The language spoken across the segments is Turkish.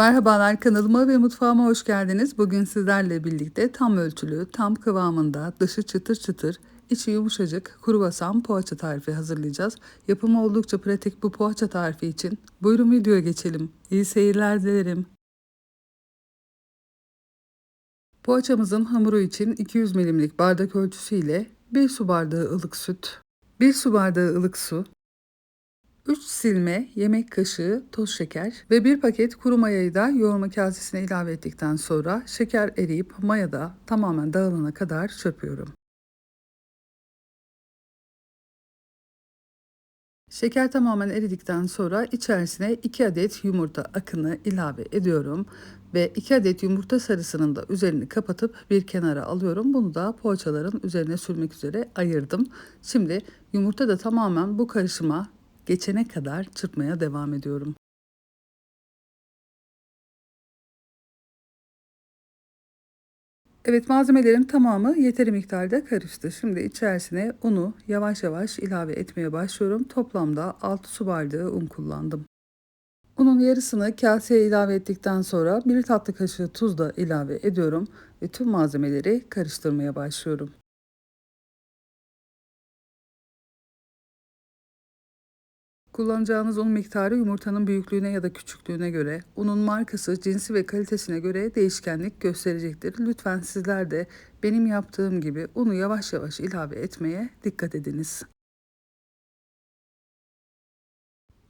Merhabalar kanalıma ve mutfağıma hoş geldiniz. Bugün sizlerle birlikte tam ölçülü, tam kıvamında, dışı çıtır çıtır, içi yumuşacık kruvasan poğaça tarifi hazırlayacağız. Yapımı oldukça pratik bu poğaça tarifi için. Buyurun videoya geçelim. İyi seyirler dilerim. Poğaçamızın hamuru için 200 milimlik bardak ölçüsü ile 1 su bardağı ılık süt, 1 su bardağı ılık su, 3 silme yemek kaşığı toz şeker ve 1 paket kuru mayayı da yoğurma kasesine ilave ettikten sonra şeker eriyip mayada tamamen dağılana kadar çırpıyorum. Şeker tamamen eridikten sonra içerisine 2 adet yumurta akını ilave ediyorum ve 2 adet yumurta sarısının da üzerini kapatıp bir kenara alıyorum. Bunu da poğaçaların üzerine sürmek üzere ayırdım. Şimdi yumurta da tamamen bu karışıma geçene kadar çırpmaya devam ediyorum. Evet malzemelerin tamamı yeteri miktarda karıştı. Şimdi içerisine unu yavaş yavaş ilave etmeye başlıyorum. Toplamda 6 su bardağı un kullandım. Unun yarısını kaseye ilave ettikten sonra 1 tatlı kaşığı tuz da ilave ediyorum ve tüm malzemeleri karıştırmaya başlıyorum. Kullanacağınız un miktarı yumurtanın büyüklüğüne ya da küçüklüğüne göre, unun markası, cinsi ve kalitesine göre değişkenlik gösterecektir. Lütfen sizler de benim yaptığım gibi unu yavaş yavaş ilave etmeye dikkat ediniz.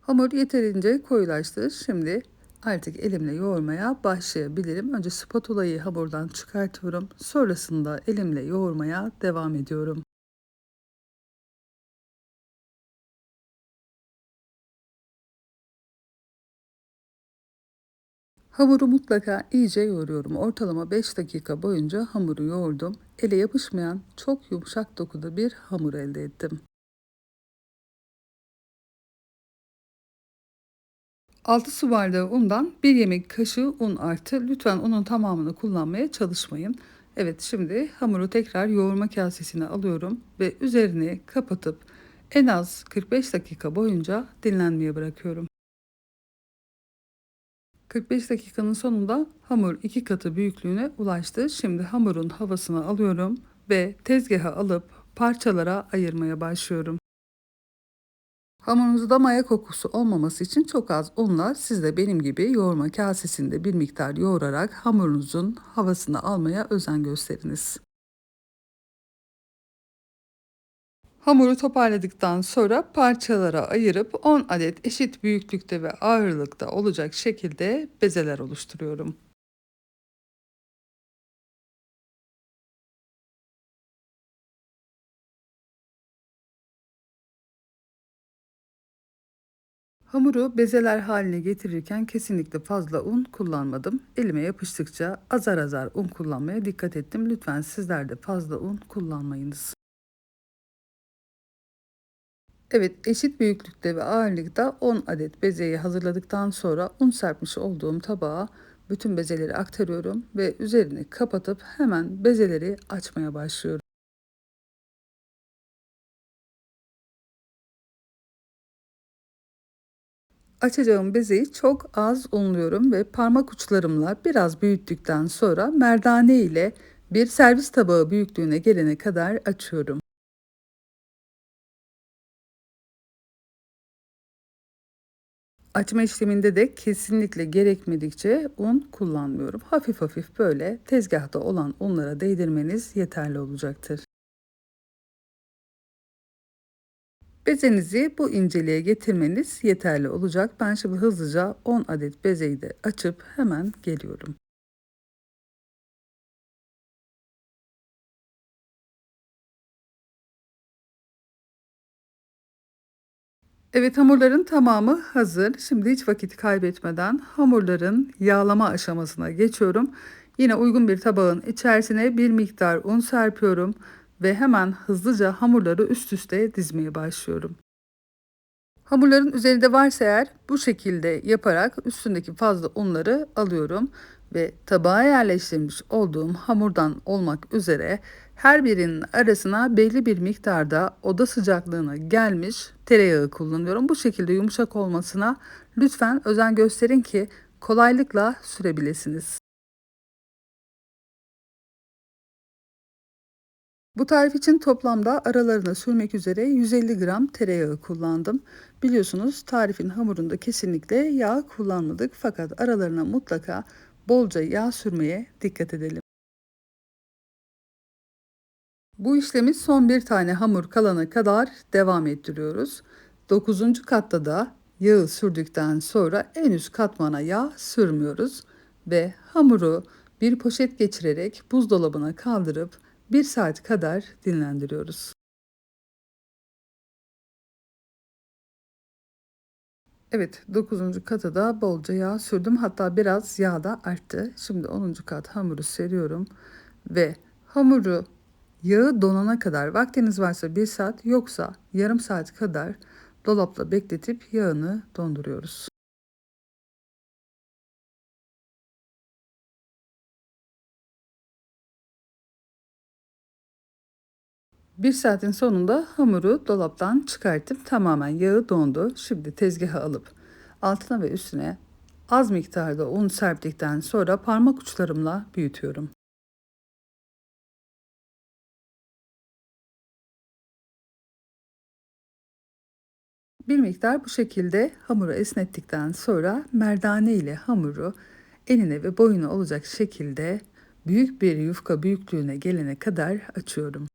Hamur yeterince koyulaştı. Şimdi artık elimle yoğurmaya başlayabilirim. Önce spatulayı hamurdan çıkartıyorum. Sonrasında elimle yoğurmaya devam ediyorum. Hamuru mutlaka iyice yoğuruyorum. Ortalama 5 dakika boyunca hamuru yoğurdum. Ele yapışmayan çok yumuşak dokuda bir hamur elde ettim. 6 su bardağı undan 1 yemek kaşığı un artı. Lütfen unun tamamını kullanmaya çalışmayın. Evet şimdi hamuru tekrar yoğurma kasesine alıyorum ve üzerini kapatıp en az 45 dakika boyunca dinlenmeye bırakıyorum. 45 dakikanın sonunda hamur iki katı büyüklüğüne ulaştı. Şimdi hamurun havasını alıyorum ve tezgaha alıp parçalara ayırmaya başlıyorum. Hamurunuzda maya kokusu olmaması için çok az unla siz de benim gibi yoğurma kasesinde bir miktar yoğurarak hamurunuzun havasını almaya özen gösteriniz. Hamuru toparladıktan sonra parçalara ayırıp 10 adet eşit büyüklükte ve ağırlıkta olacak şekilde bezeler oluşturuyorum. Hamuru bezeler haline getirirken kesinlikle fazla un kullanmadım. Elime yapıştıkça azar azar un kullanmaya dikkat ettim. Lütfen sizler de fazla un kullanmayınız. Evet eşit büyüklükte ve ağırlıkta 10 adet bezeyi hazırladıktan sonra un serpmiş olduğum tabağa bütün bezeleri aktarıyorum ve üzerini kapatıp hemen bezeleri açmaya başlıyorum. Açacağım bezeyi çok az unluyorum ve parmak uçlarımla biraz büyüttükten sonra merdane ile bir servis tabağı büyüklüğüne gelene kadar açıyorum. Açma işleminde de kesinlikle gerekmedikçe un kullanmıyorum. Hafif hafif böyle tezgahta olan unlara değdirmeniz yeterli olacaktır. Bezenizi bu inceliğe getirmeniz yeterli olacak. Ben şimdi hızlıca 10 adet bezeyi de açıp hemen geliyorum. Evet hamurların tamamı hazır. Şimdi hiç vakit kaybetmeden hamurların yağlama aşamasına geçiyorum. Yine uygun bir tabağın içerisine bir miktar un serpiyorum ve hemen hızlıca hamurları üst üste dizmeye başlıyorum. Hamurların üzerinde varsa eğer bu şekilde yaparak üstündeki fazla unları alıyorum ve tabağa yerleştirmiş olduğum hamurdan olmak üzere her birinin arasına belli bir miktarda oda sıcaklığına gelmiş tereyağı kullanıyorum. Bu şekilde yumuşak olmasına lütfen özen gösterin ki kolaylıkla sürebilirsiniz. Bu tarif için toplamda aralarına sürmek üzere 150 gram tereyağı kullandım. Biliyorsunuz tarifin hamurunda kesinlikle yağ kullanmadık fakat aralarına mutlaka bolca yağ sürmeye dikkat edelim. Bu işlemi son bir tane hamur kalana kadar devam ettiriyoruz. 9. katta da yağı sürdükten sonra en üst katmana yağ sürmüyoruz ve hamuru bir poşet geçirerek buzdolabına kaldırıp 1 saat kadar dinlendiriyoruz. Evet 9. kata da bolca yağ sürdüm. Hatta biraz yağ da arttı. Şimdi 10. kat hamuru seriyorum ve hamuru yağı donana kadar vaktiniz varsa 1 saat yoksa yarım saat kadar dolapta bekletip yağını donduruyoruz. Bir saatin sonunda hamuru dolaptan çıkarttım. Tamamen yağı dondu. Şimdi tezgaha alıp altına ve üstüne az miktarda un serptikten sonra parmak uçlarımla büyütüyorum. Bir miktar bu şekilde hamuru esnettikten sonra merdane ile hamuru enine ve boyuna olacak şekilde büyük bir yufka büyüklüğüne gelene kadar açıyorum.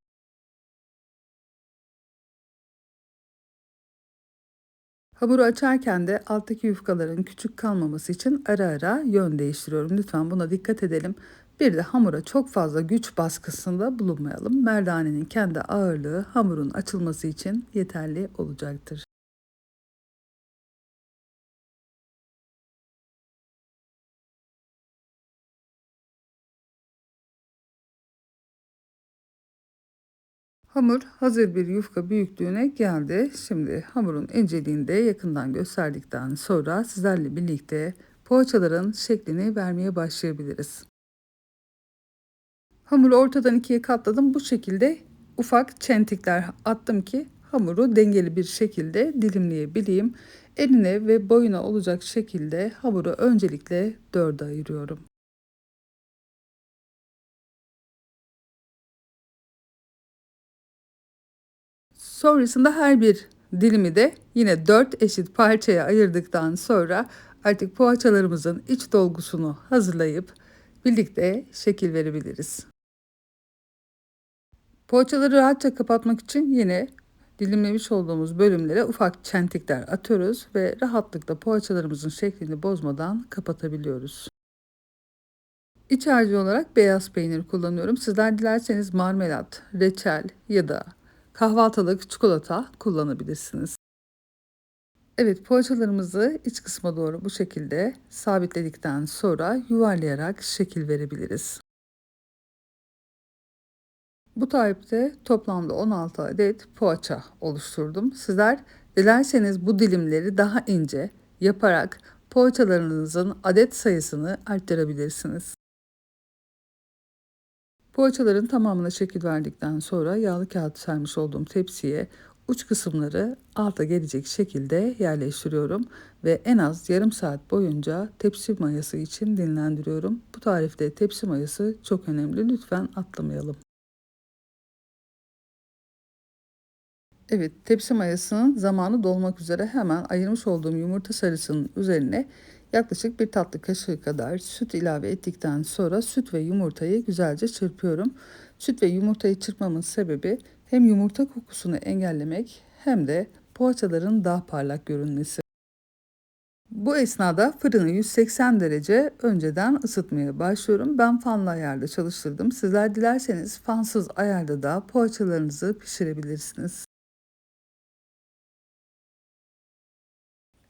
Hamuru açarken de alttaki yufkaların küçük kalmaması için ara ara yön değiştiriyorum. Lütfen buna dikkat edelim. Bir de hamura çok fazla güç baskısında bulunmayalım. Merdanenin kendi ağırlığı hamurun açılması için yeterli olacaktır. Hamur hazır bir yufka büyüklüğüne geldi. Şimdi hamurun inceliğini de yakından gösterdikten sonra sizlerle birlikte poğaçaların şeklini vermeye başlayabiliriz. Hamuru ortadan ikiye katladım. Bu şekilde ufak çentikler attım ki hamuru dengeli bir şekilde dilimleyebileyim. Eline ve boyuna olacak şekilde hamuru öncelikle dörde ayırıyorum. Sonrasında her bir dilimi de yine 4 eşit parçaya ayırdıktan sonra artık poğaçalarımızın iç dolgusunu hazırlayıp birlikte şekil verebiliriz. Poğaçaları rahatça kapatmak için yine dilimlemiş olduğumuz bölümlere ufak çentikler atıyoruz ve rahatlıkla poğaçalarımızın şeklini bozmadan kapatabiliyoruz. İç harcı olarak beyaz peynir kullanıyorum. Sizler dilerseniz marmelat, reçel ya da kahvaltılık çikolata kullanabilirsiniz. Evet poğaçalarımızı iç kısma doğru bu şekilde sabitledikten sonra yuvarlayarak şekil verebiliriz. Bu tarifte toplamda 16 adet poğaça oluşturdum. Sizler dilerseniz bu dilimleri daha ince yaparak poğaçalarınızın adet sayısını arttırabilirsiniz. Poğaçaların tamamına şekil verdikten sonra yağlı kağıt sermiş olduğum tepsiye uç kısımları alta gelecek şekilde yerleştiriyorum ve en az yarım saat boyunca tepsi mayası için dinlendiriyorum. Bu tarifte tepsi mayası çok önemli. Lütfen atlamayalım. Evet, tepsi mayasının zamanı dolmak üzere hemen ayırmış olduğum yumurta sarısının üzerine yaklaşık bir tatlı kaşığı kadar süt ilave ettikten sonra süt ve yumurtayı güzelce çırpıyorum. Süt ve yumurtayı çırpmamın sebebi hem yumurta kokusunu engellemek hem de poğaçaların daha parlak görünmesi. Bu esnada fırını 180 derece önceden ısıtmaya başlıyorum. Ben fanlı ayarda çalıştırdım. Sizler dilerseniz fansız ayarda da poğaçalarınızı pişirebilirsiniz.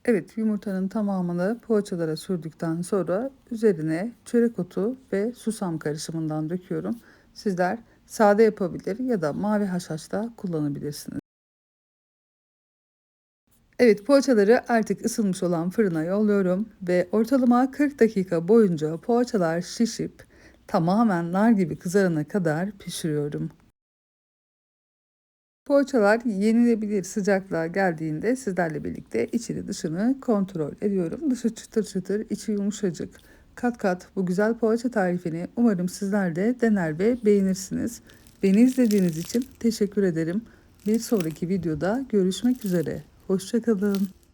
Evet yumurtanın tamamını poğaçalara sürdükten sonra üzerine çörek otu ve susam karışımından döküyorum. Sizler sade yapabilir ya da mavi haşhaş da kullanabilirsiniz. Evet poğaçaları artık ısınmış olan fırına yolluyorum ve ortalama 40 dakika boyunca poğaçalar şişip tamamen nar gibi kızarana kadar pişiriyorum. Poğaçalar yenilebilir sıcaklığa geldiğinde sizlerle birlikte içini dışını kontrol ediyorum. Dışı çıtır çıtır, içi yumuşacık. Kat kat bu güzel poğaça tarifini umarım sizler de dener ve beğenirsiniz. Beni izlediğiniz için teşekkür ederim. Bir sonraki videoda görüşmek üzere. Hoşçakalın.